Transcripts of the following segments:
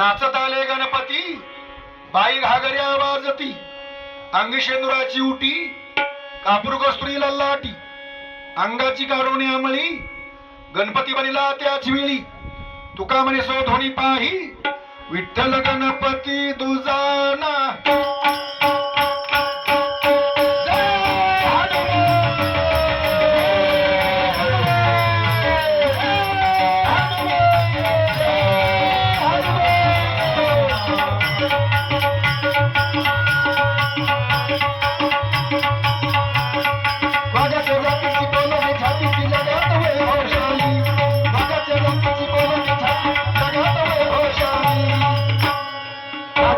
नाचत आले गणपती. बाई घागऱ्या वाजती अंगी शेंदुराची उटी. कापूर कस्तुरी लल्लाटी अंगाची काढून आमळी. गणपती बनिला त्याच वेळी. तुका म्हणे सो धोनी पाही. विठ्ठल गणपती दुजाना.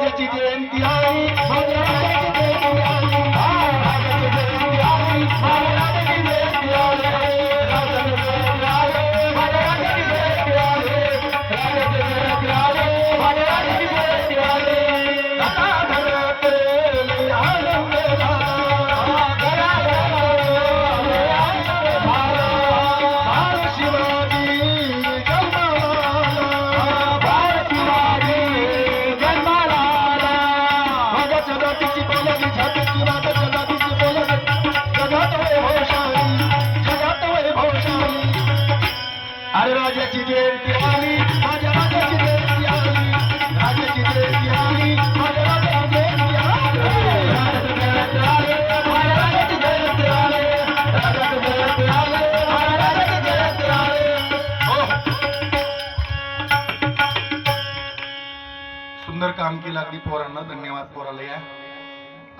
राजाची जयंती आहे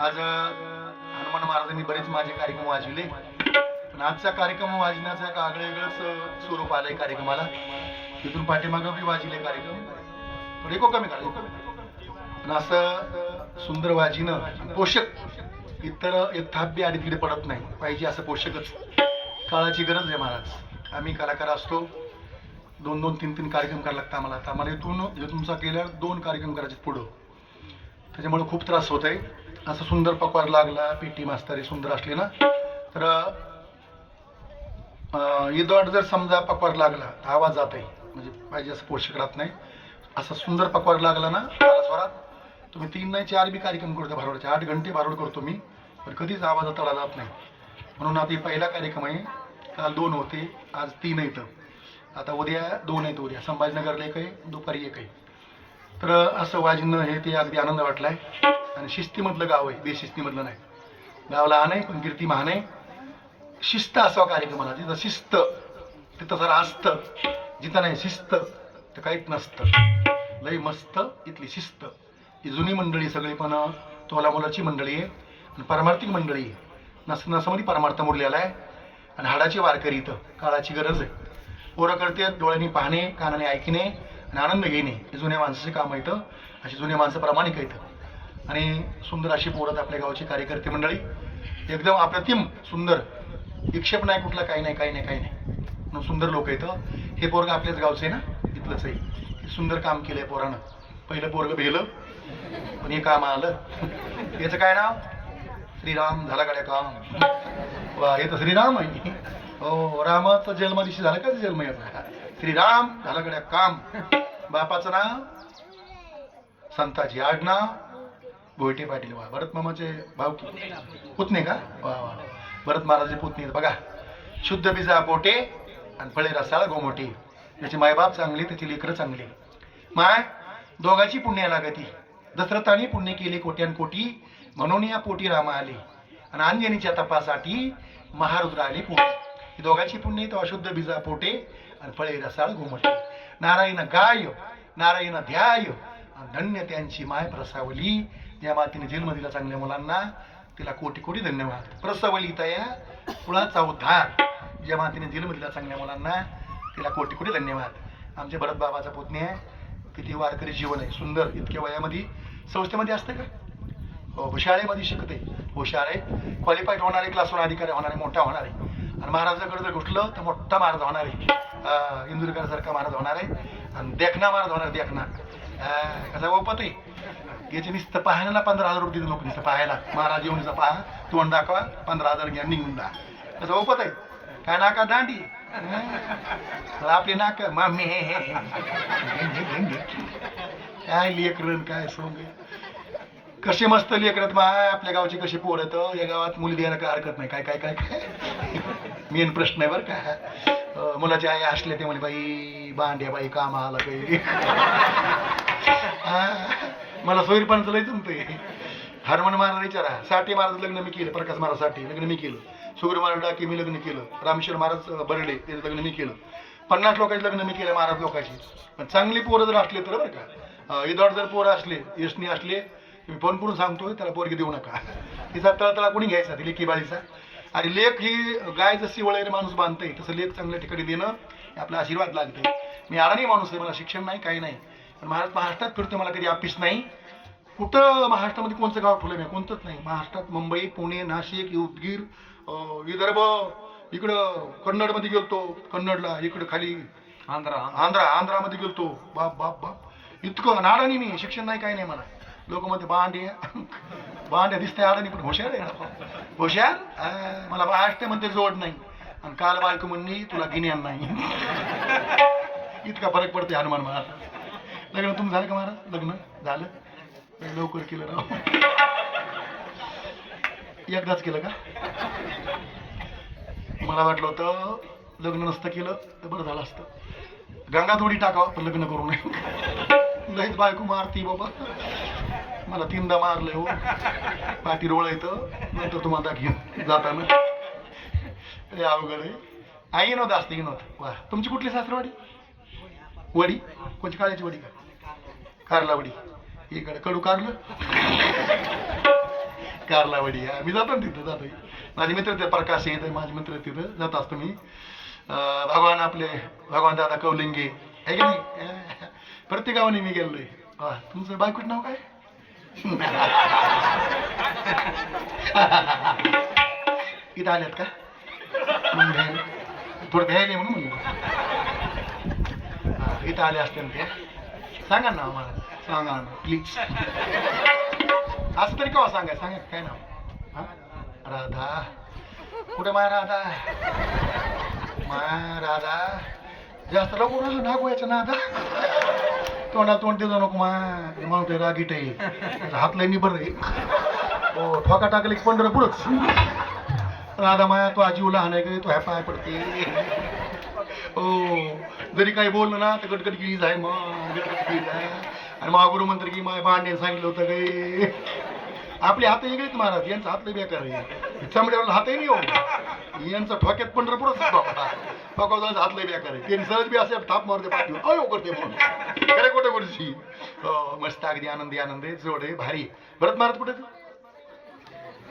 आज हनुमान महाराजांनी बरेच माझे कार्यक्रम वाजविले. पण आजचा कार्यक्रम वाजण्याचा एक आगळेवेगळंच स्वरूप आलंय कार्यक्रमाला. तिथून पाठीमागं बी वाजिले कार्यक्रम. पण एको कमी काढले पण असं सुंदर वाजीनं पोषक इतर एक थाप बी तिकडे पडत नाही. पाहिजे असं पोषकच. काळाची गरज आहे महाराज. आम्ही कलाकार असतो. दोन दोन तीन तीन कार्यक्रम करायला लागतात आम्हाला. आता आम्हाला इथून तुमचा केल्यावर दोन कार्यक्रम करायचे पुढं. त्याच्यामुळे खूप त्रास होत आहे असं सुंदर पकवार लागला पेटी मास्तरी सुंदर असले ना तर इदवाड जर समजा पकवार लागला तर आवाज जात आहे म्हणजे पाहिजे असं पोषक राहत नाही. असा सुंदर पकवार लागला ना मला स्वरात तुम्ही तीन नाही चार बी कार्यक्रम करतो भारोडचे. आठ घंटे भारोड करतो मी पण कधीच आवाज तळा जात नाही. म्हणून आता हे पहिला कार्यक्रम आहे. काल दोन होते आज तीन आहेत. आता उद्या दोन आहेत उद्या. संभाजीनगरला एक आहे दुपारी एक आहे. तर असं वाजणं हे ते अगदी आनंद वाटलाय. आणि शिस्तीमधलं गाव आहे. बेशिस्तीमधलं नाही. गाव लहान आहे पण कीर्ती महान आहे. शिस्त असावा कार्यक्रमाला जिथं शिस्त तिथं जरा असतं जिथं नाही शिस्त तर काहीच नसतं. लय मस्त इथली शिस्त. ही जुनी मंडळी सगळी पण तोला मुलाची मंडळी आहे. आणि पारमार्थिक मंडळी आहे. नस नसमध्ये परमार्थ मुरलेला आहे. आणि हाडाची वारकरी इथं. काळाची गरज आहे. पोरं करते डोळ्यांनी पाहणे कानाने ऐकणे आणि आनंद घेणे. हे जुन्या माणसाचे काम इथं. अशी जुन्या माणसं प्रामाणिक आहेत. आणि सुंदर अशी पोरत आपल्या गावची कार्यकर्ते मंडळी. एकदम अप्रतिम सुंदर. विक्षेप नाही कुठला काही नाही काही नाही काही नाही. म्हणून सुंदर लोक इथं हे. पोरग आपल्याच गावचं आहे ना? इथलंच आहे. सुंदर काम केलंय पोरानं. पहिलं पोरग भेलं पण हे काम आलं. याचं काय नाव? श्रीराम झाला गाड्या काम. वा हे तर श्रीराम आहे. हो रामाचं जन्म झालं का जन्म याचा? श्रीराम झाला गड्या काम. बापाचं नाव? संताजी आडनाव. गोयटे पाटील वा. भरत मामाचे भाव पुतणे का? वा वा. भरत महाराजचे पुतणे. बघा. शुद्ध बिजा पोटे आणि फळे रसाळ गोमोटे. त्याचे मायबाप चांगले त्याची लेकरं चांगली. माय दोघाची पुण्य लागती. दशरथाने पुण्य केले कोट्यान कोटी. म्हणून या पोटी रामा आले. आणि अंजनीच्या तपासाठी महारुद्र आले पोटी. ही दोघांची पुण्य तो अशुद्ध बिजा पोटे आणि फळे रसाळ घुमटे नारायण गाय नारायण ध्याय धन्य त्यांची माय प्रसावली. या मातीने जन्म दिला चांगल्या मुलांना. तिला कोटी कोटी धन्यवाद. प्रसवली तया कुळाचा उद्धार. ज्या मातीने जन्म दिला चांगल्या मुलांना तिला कोटी कोटी धन्यवाद. आमचे भरत बाबाचा पुतणी आहे किती वारकरी जीवन आहे. सुंदर इतक्या वयामध्ये. संस्थेमध्ये असते का? हो, हो शाळेमध्ये शिकते. हुशार आहे क्वालिफाईड होणारे क्लासवर अधिकारी होणारे मोठा होणार आहे. आणि महाराजाकडे जर घुसलं तर मोठा महाराज होणार आहे. इंदुरकर सारखा महाराज होणार आहे. आणि देखना महाराज होणार देखना कसा ओपत आहे याचे नुसतं पाहायला पंधरा हजार रुपये लोक नुसतं पाहायला. महाराज येऊन पहा तोंड दाखवा पंधरा हजार घ्या निघून जा. कसं ओपत आहे काय नाका दांडी? आपली नाक मामी. हे हे काय लेकरं काय सोंग कसे मस्त लेकरत मा आपल्या गावची कशी पोर येतं हो. या गावात मुली द्यायला काय हरकत नाही. काय काय काय काय? मेन प्रश्न आहे बरं का. मुलाचे आई असले ते म्हणे बाई बांड्या बाई कामाला काही. मला सोयीरपणाचं लय जमतंय. हरमन महाराज विचारा साठी महाराज लग्न मी केलं प्रकाश महाराजसाठी लग्न मी केलं. सुगुर महाराज डाके मी लग्न केलं. रामेश्वर महाराज बर्डे त्याचं लग्न मी केलं. पन्नास लोकांचे लग्न मी केलं महाराज लोकांची. पण चांगली पोरं जर असले तर बरं का. इदॉट जर पोरं असले यशनी असले मी फोन करून सांगतोय त्याला पोरगी देऊ नका. तिचा तळतळा कोणी घ्यायचा? ती लेकी बाळीचा. आणि लेख ही गाय जशी वळेर माणूस बांधते तसं लेख चांगल्या ठिकाणी देणं आपला आशीर्वाद लागते मी अडाणी माणूस आहे मला शिक्षण नाही काही नाही. पण महाराज महाराष्ट्रात फिरतो मला कधी ऑफिस नाही. कुठं महाराष्ट्रामध्ये कोणतं गाव ठेवलं नाही कोणतंच नाही. महाराष्ट्रात मुंबई पुणे नाशिक उदगीर विदर्भ इकडं कन्नडमध्ये गेलतो. कन्नडला इकडं खाली आंध्रा. आंध्रा आंध्रामध्ये गेलतो. बाप बाप बाप. इतकं नाडानी मी. शिक्षण नाही काही नाही मला. लोक म्हणते बांडे बांड्या दिसते अडाणी पण हुशार आहे हुशार? मला महाराष्ट्र म्हणते जोड नाही. आणि काल बायको म्हणली तुला गिन्यान नाही. इतका फरक पडते हनुमान महाराज. लग्न तुम्ही झालं का महाराज? लग्न? झालं? लवकर केलं राव. एकदाच केलं का? मला वाटलं होतं लग्न नसतं केलं तर बरं झालं असतं. गंगा थोडी टाकावं पण लग्न करू नये. लईच बायको मारती बाबा. मला तीनदा मारलंय हो. पाठी रोळ येतं नंतर तुम्हाला दाखवीन जाताना. लय अवघड आहे. आई नव्हतं असते नव्हतं वा तुमची कुठली सासरवाडी? वडी? कोणची काळ्याची वडी का? कारलावडी. इकडे. कडू कारलं? कारलावडी मी जातो ना तिथं जातो माझे मित्र ते प्रकाश येत माझे मित्र तिथं जात असतो मी. भगवान आपले भगवान दादा कौलिंगे. आहे की नाही? प्रत्येक गावाने मी गेलोय. आहे तुमचं बायकोट नाव काय? इथं आल्यात का? घ्यायला. थोडं घ्यायला म्हणून म्हणलं. इथं आले असते ना ते. सांगा ना आम्हाला. सांगा प्लीज असं तरी केव्हा सांगा सांगा काय नाव? राधा. कुठे माया राधा? माया राधा. जास्त लवकर ना नागवायचं ना आता. तोंडाला तोंड देतो नको मा. म्हणून रागीट आहे. हात लय बरं हो ठोका टाकले की पंढर पुढंच राधा माया तो आजीव लहान आहे का तो ह्या पाय पडते. हो जरी काही बोललं ना तर गटगट गिरीज आहे मग गटगट गिरीज आहे आणि महागुरु मंत्र की माय भांडे सांगितलं होतं काही आपले हात वेगळेच महाराज यांचा हात लय बेकार आहे चमड्यावर हातही नाही हो यांचा ठोक्यात पंढरपूरच ठोका हात लय बेकार आहे त्यांनी सहज बी असे थाप मारते पाठी अयो करते म्हणून. खरे कुठे गोष्टी मस्त अगदी आनंदी आनंद. आहे जोड आहे भारी. भरत महाराज कुठे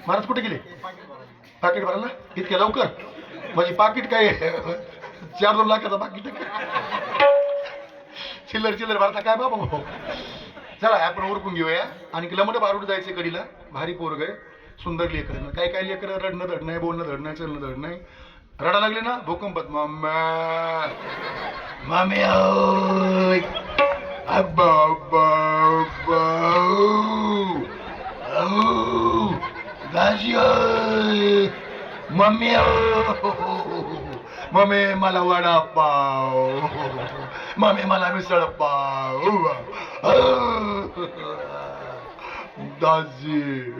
महाराज कुठे गेले? पाकिट भरायला? इतक्या लवकर? म्हणजे पाकिट काय? चार दोन लाखाचं पाकिट चिल्लर चिल्लर भरता काय बाबा? भाऊ चला आपण उरकून घेऊया. आणि लमड बारूड जायचं कडीला भारी पोरग आहे. सुंदर लेकर काय काय लेकर? रडणं धडणं बोलणं धडणं चलणं धडणं रडा लागले ना? भूकंपात. मम्मा. मामे अब्बा, अब्बा, अब्बा. मम्मी मम्मी मला वडापाव मामे मला मिसळ पाव. दाजी.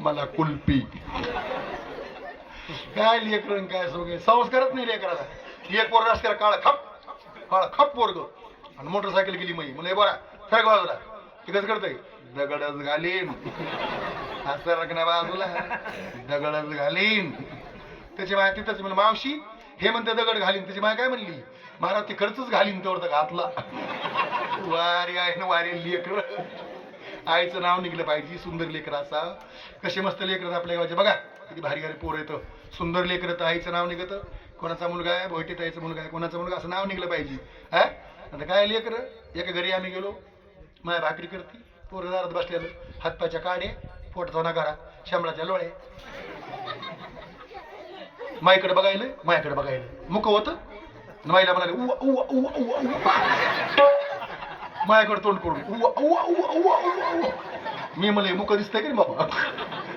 मला कुल्पी काय लेकरं काय सगळे संस्कारच नाही लेकराला. एक पोर रस्त्याला काळ खप काळ खप पोरग. आणि मोटरसायकल गेली मी म्हणलं हे बरा काय बाजूला. ते कसं करतंय. दगडच घालीन. असं रकण्या बाजूला. दगडच घालीन. त्याची माहिती तिथंच म्हणलं मावशी हे म्हणते दगड घालीन. त्याची माय काय म्हणली? महाराज ते खर्चच घालीन तेवढं तर घातला. वारी आहे ना वारी लेकर. आईचं नाव निघलं पाहिजे सुंदर लेकर असा. कसे मस्त लेकर आपल्या गावाचे. बघा किती भारी भारी पोर येतं. सुंदर लेकर तर आईचं नाव निघतं. कोणाचा मुलगा आहे? भोईटे ताईचा मुलगा आहे. कोणाचा मुलगा? असं नाव निघलं पाहिजे. हा? आता काय लेकर? एका घरी आम्ही गेलो. माया भाकरी करते. पोरं दारात बसलेलं हातपाच्या काडे पोटाचा नगारा शंभराच्या लोळे मायकडे बघायला मायाकडे बघायला. मुख होतं? आणि म्हणाले मायाकडे तोंड करून उवा मी म्हणलं मुख दिसतंय का रे बाबा?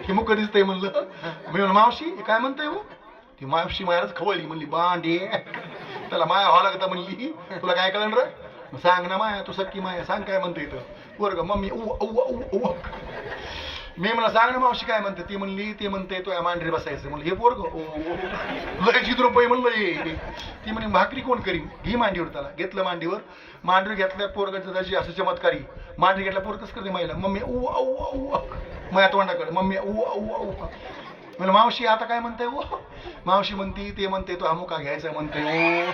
हे मुख दिसतंय म्हणलं. मी म्हणलं मावशी हे काय म्हणतंय हो? ती मावशी मायाच खवळली म्हणली. बांडे. त्याला माया व्हावं लागतं म्हणली. तुला काय कळण र? मग सांग ना माया तू सक्की माया सांग काय म्हणते इथं. पोरग मम्मी उ उ उ उ मी म्हणा सांग ना मावशी काय म्हणते? ती म्हणली ते म्हणते तो मांडरी बसायचं. म्हणलं हे पोरग? लगेच रुपये म्हणलं ये ती म्हणे भाकरी कोण करीन? घे मांडीवर त्याला. घेतलं मांडीवर. मांडीवर घेतल्या पोरगाचं त्याची असं चमत्कारी. मांडरी घेतल्या पोर कसं करते महिला मम्मी उ औ उ माझ्या तोंडाकडे मम्मी उ औ उ म्हणलं मावशी आता काय म्हणते ओ मावशी म्हणते ते म्हणते तो अमुका घ्यायचा म्हणते ओ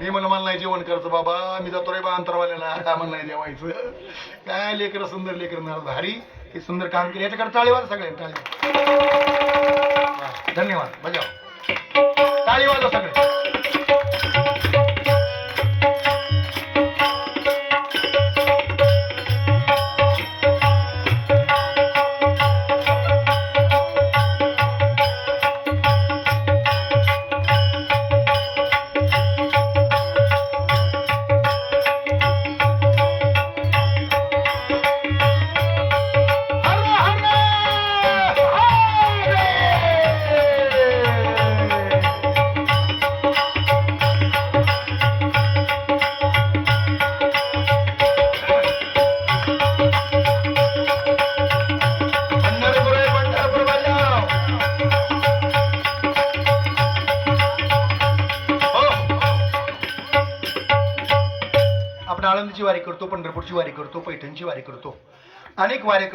मी म्हणलं मला नाही जेवण करायचं बाबा मी जातो रे बा अंतरवाल्याला. आता मला नाही जेवायचं. काय लेकर सुंदर लेकर भारी. हे सुंदर काम केलं. याच्याकडे टाळी वाजा सगळे टाळी. धन्यवाद. बजाव. टाळी वाजा सगळे. वारी करतो पंढरपूरची वारी करतो पैठणची वारी करतो. अनेक वारे